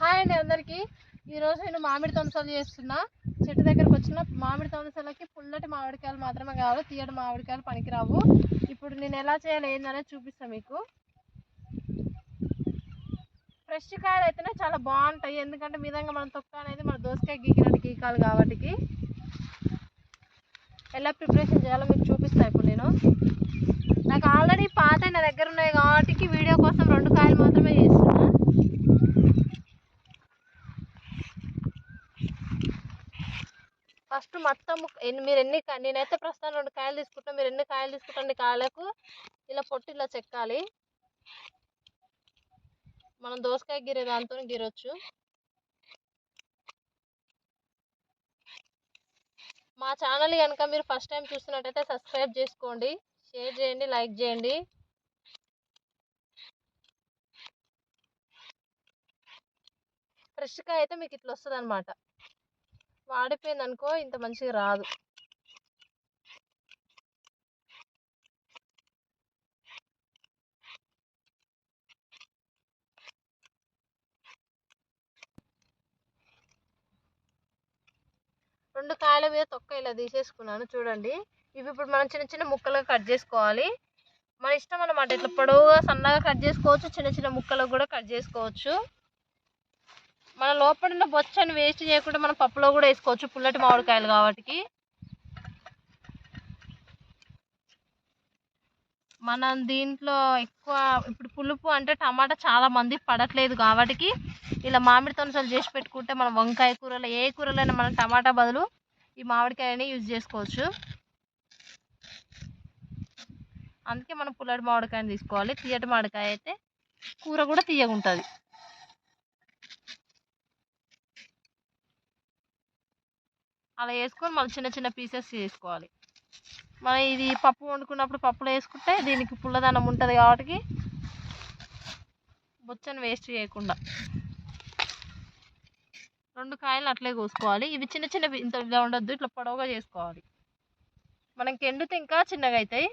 Hi అండి అందరికీ. ఈరోజు నేను మామిడి తొనసలు చేస్తున్నా. చెట్టు దగ్గరకు వచ్చిన మామిడి తొనసలకి పుల్లటి మామిడికాయలు మాత్రమే కావాలి తీయటి మామిడికాయలు పనికిరావు. ఇప్పుడు నేను ఎలా చేయాలి ఏందనేది చూపిస్తాను మీకు. ఫ్రెష్ కాయలు అయితేనే చాలా బాగుంటాయి. ఎందుకంటే విధంగా మనం తొక్క అనేది మన దోసకాయ గీకినట్టు గీకాలి కాబట్టి. ఎలా ప్రిపరేషన్ చేయాలో మీకు చూపిస్తాను ఇప్పుడు నేను. నాకు ఆల్రెడీ పాత నా దగ్గర ఉన్నాయి కాబట్టి వీడియో కోసం రెండు కాయలు మాత్రం చేస్తున్నా ఫస్ట్ మొత్తం మీరు ఎన్ని నేనైతే ప్రస్తుతం రెండు కాయలు తీసుకుంటాను మీరు ఎన్ని కాయలు తీసుకుంటాండి కాయలకు ఇలా పొట్టు ఇలా చెక్కాలి. మనం దోసకాయ గిరే దాంతో గిరొచ్చు. మా ఛానల్ కనుక మీరు ఫస్ట్ టైం చూస్తున్నట్టయితే సబ్స్క్రైబ్ చేసుకోండి. షేర్ చేయండి లైక్ చేయండి. ఫ్రెష్గా అయితే మీకు ఇట్లా వస్తుంది అనమాట వాడిపోయింది అనుకో ఇంత మంచిగా రాదు. రెండు కాయల మీద తొక్క ఇలా తీసేసుకున్నాను చూడండి. ఇవి ఇప్పుడు మనం చిన్న చిన్న ముక్కలుగా కట్ చేసుకోవాలి. మన ఇష్టం అన్నమాట. ఇట్లా పొడవుగా సన్నగా కట్ చేసుకోవచ్చు చిన్న చిన్న ముక్కలు కూడా కట్ చేసుకోవచ్చు. మన లోపల ఉన్న బొచ్చని వేస్ట్ చేయకుండా మనం పప్పులో కూడా వేసుకోవచ్చు పుల్లటి మామిడికాయలు కాబట్టి. మనం దీంట్లో ఎక్కువ ఇప్పుడు పులుపు అంటే టమాటా చాలా మంది పడట్లేదు కాబట్టి ఇలా మామిడి తొనసలు చేసి పెట్టుకుంటే మనం వంకాయ కూరలు ఏ కూరలైనా మనం టమాటా బదులు ఈ మామిడికాయని యూజ్ చేసుకోవచ్చు. అందుకే మనం పుల్లటి మామిడికాయని తీసుకోవాలి. తీయటి మామిడికాయ అయితే కూర కూడా తీయగుంటుంది. అలా వేసుకొని మళ్ళీ చిన్న చిన్న పీసెస్ చేసుకోవాలి మనం ఇది పప్పు వండుకున్నప్పుడు పప్పులో వేసుకుంటే దీనికి పుల్లదనం ఉంటుంది కాబట్టి బొచ్చని వేస్ట్ చేయకుండా. రెండు కాయలు అట్లే కోసుకోవాలి. ఇవి చిన్న చిన్న ఇంత ఇలా ఉండొద్దు ఇట్లా పొడవుగా చేసుకోవాలి. మనకి ఎండితే ఇంకా చిన్నగా అవుతాయి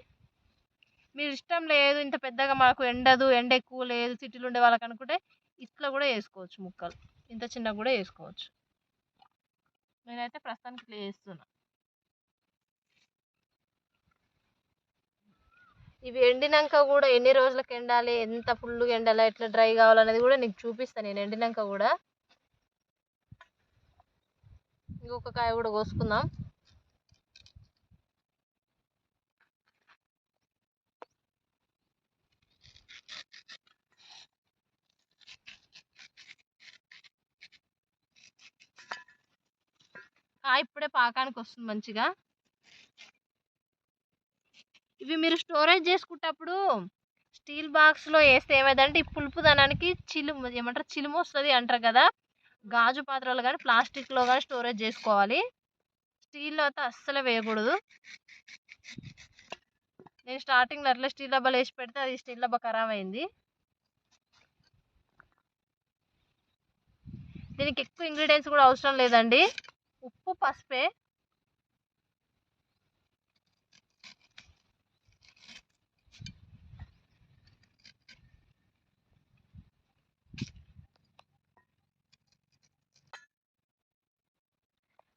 మీరు ఇష్టం లేదు ఇంత పెద్దగా మనకు ఎండదు ఎండ ఎక్కువ లేదు సిటీలు ఉండే వాళ్ళకి అనుకుంటే ఇట్లా కూడా వేసుకోవచ్చు ముక్కలు. ఇంత చిన్నగా కూడా వేసుకోవచ్చు. నేనైతే ప్రస్తుతానికి ఇట్లా చేస్తున్నా. ఇవి ఎండినాక కూడా ఎన్ని రోజులకు ఎండాలి ఎంత ఫుల్గా ఎండాలి ఎట్లా డ్రై కావాలనేది కూడా నీకు చూపిస్తాను నేను ఎండినాక కూడా. ఇంకొక కాయ కూడా కోసుకుందాం. కాయ ఇప్పుడే పాకానికి వస్తుంది మంచిగా. ఇవి మీరు స్టోరేజ్ చేసుకుంటప్పుడు స్టీల్ బాక్స్లో వేస్తే ఏమైందంటే ఈ పులుపుదనానికి చిలుము ఏమంటారు? చిలుము వస్తుంది అంటారు కదా? గాజు పాత్రలు కానీ ప్లాస్టిక్లో కానీ స్టోరేజ్ చేసుకోవాలి. స్టీల్లో అయితే అస్సలు వేయకూడదు. నేను స్టార్టింగ్లో అట్లా స్టీల్ డబ్బాలు వేసి పెడితే అది స్టీల్ డబ్బా ఖరాబ్ అయింది. దీనికి ఎక్కువ ఇంగ్రీడియంట్స్ కూడా అవసరం లేదండి. ఉప్పు పసుపే.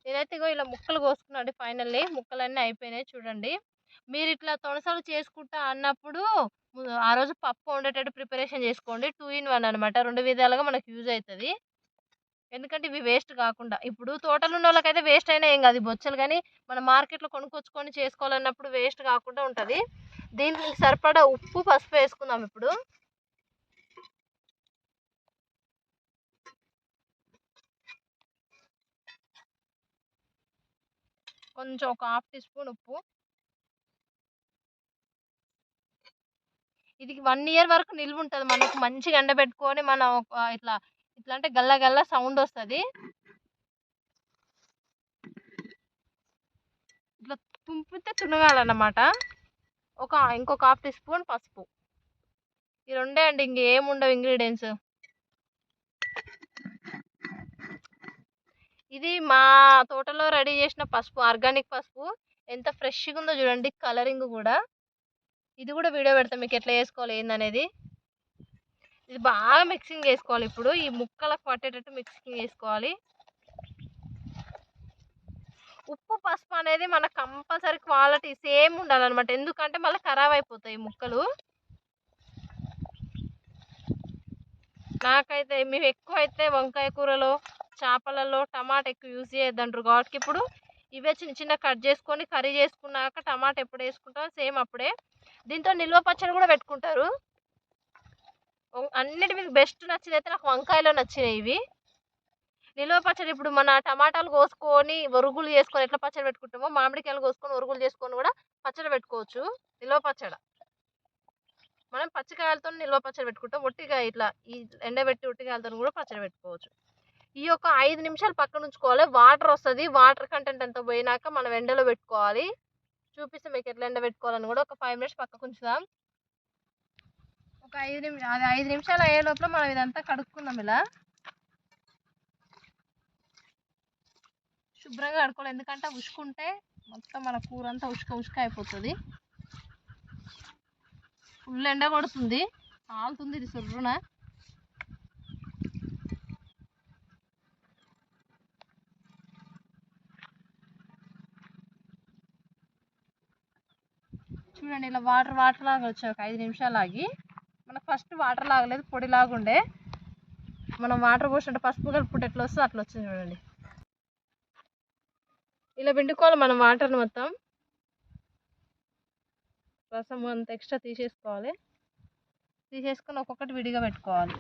నేనైతే ఇగో ఇలా ముక్కలు కోసుకున్నాడు ఫైనల్లీ. ముక్కలన్నీ అయిపోయినాయి చూడండి. మీరు ఇట్లా తొనసలు చేసుకుంటా అన్నప్పుడు ఆ రోజు పప్పు వండేటట్టు ప్రిపరేషన్ చేసుకోండి. టూ ఇన్ వన్ అనమాట రెండు విధాలుగా మనకు యూజ్ అవుతుంది. ఎందుకంటే ఇవి వేస్ట్ కాకుండా. ఇప్పుడు తోటలు ఉన్న వాళ్ళకైతే వేస్ట్ అయినా ఏం కాదు. బొచ్చలు కానీ మనం మార్కెట్లో కొనుక్కొచ్చుకొని చేసుకోవాలన్నప్పుడు వేస్ట్ కాకుండా ఉంటుంది. దీనికి సరిపడా ఉప్పు పసుపు వేసుకుందాం ఇప్పుడు. కొంచెం ఒక హాఫ్ టీ స్పూన్ ఉప్పు. ఇది వన్ ఇయర్ వరకు నిల్వ ఉంటుంది మనకు మంచిగా ఎండబెట్టుకొని మనం ఒక ఇట్లా ఇట్లా అంటే గల్ల గల్ల సౌండ్ వస్తుంది. ఇట్లా తుంపితే తునగాలన్నమాట. ఒక ఇంకొక హాఫ్ టీ స్పూన్ పసుపు. ఈ రెండే అండి ఇంకేముండవు ఇంగ్రీడియంట్స్. ఇది మా తోటలో రెడీ చేసిన పసుపు ఆర్గానిక్ పసుపు. ఎంత ఫ్రెష్గా ఉందో చూడండి కలరింగ్ కూడా. ఇది కూడా వీడియో పెడతాం మీకు ఎట్లా చేసుకోవాలి ఏందనేది. ఇది బాగా మిక్సింగ్ చేసుకోవాలి ఇప్పుడు. ఈ ముక్కలకు పట్టేటట్టు మిక్సింగ్ చేసుకోవాలి. ఉప్పు పసుపు అనేది మన కంపల్సరీ క్వాలిటీ సేమ్ ఉండాలన్నమాట. ఎందుకంటే మళ్ళీ ఖరాబ్ అయిపోతాయి ముక్కలు. నాకైతే మేము ఎక్కువ అయితే వంకాయ కూరలో చేపలలో టమాటా ఎక్కువ యూజ్ చేయొద్దంటారు. కాబట్టి ఇప్పుడు ఇవే చిన్న చిన్న కట్ చేసుకొని కర్రీ చేసుకున్నాక టమాటా ఎప్పుడు వేసుకుంటాం సేమ్ అప్పుడే. దీంతో నిల్వ పచ్చడి కూడా పెట్టుకుంటారు. అన్నిటి మీకు బెస్ట్ నచ్చింది అయితే నాకు వంకాయలో నచ్చినాయి ఇవి. నిల్వ పచ్చడి ఇప్పుడు మన టమాటాలు కోసుకొని ఒరుగులు చేసుకొని ఎట్లా పచ్చడి పెట్టుకుంటామో మామిడికాయలు కోసుకొని ఒరుగులు చేసుకొని కూడా పచ్చడి పెట్టుకోవచ్చు. నిల్వ పచ్చడి. మనం పచ్చికాయలతో నిల్వ పచ్చడి పెట్టుకుంటాం. ఒట్టిగా ఇట్లా ఈ ఎండబెట్టి ఉట్టికాయలతో కూడా పచ్చడి పెట్టుకోవచ్చు. ఈ యొక్క ఐదు నిమిషాలు పక్కన ఉంచుకోవాలి. వాటర్ వస్తుంది. వాటర్ కంటెంట్ అంతా పోయినాక మనం ఎండలో పెట్టుకోవాలి. చూపిస్తే మీకు ఎట్లా ఎండ పెట్టుకోవాలని కూడా ఒక ఫైవ్ మినిట్స్ పక్కకు ఉంచుదాం. ఒక ఐదు నిమిషాలు అది ఐదు నిమిషాలు అయ్యే లోపల మనం ఇదంతా కడుక్కుందాం ఇలా. శుభ్రంగా కడుక్కోవాలి. ఎందుకంటే ఉసుకుంటే మొత్తం మన కూర అంతా ఉసుక ఉసుక అయిపోతుంది. ఫుల్ ఎండ కొడుతుంది. ఆలుతుంది ఇది సుర్రున. చూడండి ఇలా వాటర్ వాటర్ లాగా వచ్చాయి. ఒక ఐదు నిమిషాలు ఆగి మనకు ఫస్ట్ వాటర్ లాగలేదు పొడి లాగుండే. మనం వాటర్ పోసినట్టు పసుపు కలుపుకుంటే ఎట్లా వస్తుందో అట్లా వచ్చింది చూడండి. ఇలా పిండుకోవాలి మనం వాటర్ని మొత్తం. రసం అంత ఎక్స్ట్రా తీసేసుకోవాలి. తీసేసుకొని ఒక్కొక్కటి విడిగా పెట్టుకోవాలి.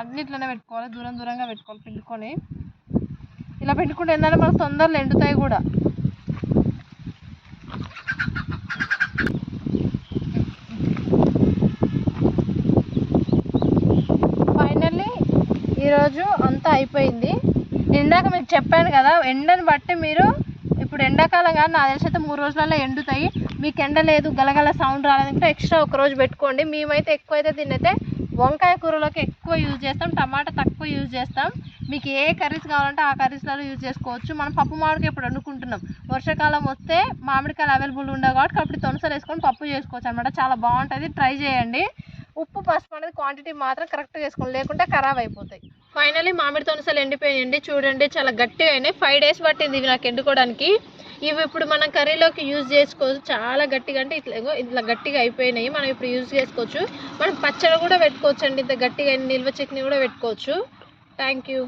అన్నిట్లోనే పెట్టుకోవాలి దూరం దూరంగా పెట్టుకోవాలి పిండుకొని. ఇలా పెట్టుకుంటే ఏంటంటే మనకు తొందరలో ఎండుతాయి కూడా ఫైనల్లీ ఈరోజు అంతా అయిపోయింది. ఇందాక మీకు చెప్పాను కదా ఎండని బట్టి మీరు ఇప్పుడు ఎండాకాలం కానీ నా తెలిసి అయితే మూడు రోజులలో ఎండుతాయి. మీకు ఎండ లేదు గలగల సౌండ్ రాలేదంటే ఎక్స్ట్రా ఒక రోజు పెట్టుకోండి. మేమైతే ఎక్కువ అయితే దీన్నైతే వంకాయ కూరలోకి ఎక్కువ యూజ్ చేస్తాం టమాటా తక్కువ యూజ్ చేస్తాం. మీకు ఏ కర్రీస్ కావాలంటే ఆ కర్రీస్లలో యూజ్ చేసుకోవచ్చు. మనం పప్పు మామిడికాయ ఇప్పుడు వండుకుంటున్నాం. వర్షాకాలం వస్తే మామిడికాయలు అవైలబుల్ ఉండవు కాబట్టి అప్పుడు తొనసలు వేసుకొని పప్పు చేసుకోవచ్చు అనమాట చాలా బాగుంటుంది. ట్రై చేయండి. ఉప్పు పసుపు అనేది క్వాంటిటీ మాత్రం కరెక్ట్గా వేసుకోండి. లేకుంటే ఖరాబ్ అయిపోతాయి. ఫైనలీ మామిడి తొనసలు ఎండిపోయాయండి చూడండి చాలా గట్టిగా అయినాయి. ఫైవ్ డేస్ పట్టింది ఇవి నాకు ఎండుకోవడానికి. ఇవి ఇప్పుడు మనం కర్రీలోకి యూజ్ చేసుకోవచ్చు. చాలా గట్టిగా అంటే ఇట్లా ఇట్లా గట్టిగా అయిపోయినాయి. మనం ఇప్పుడు యూజ్ చేసుకోవచ్చు. మనం పచ్చడి కూడా పెట్టుకోవచ్చు అండి ఇంత గట్టిగా నిల్వ చట్నీ కూడా పెట్టుకోవచ్చు. Thank you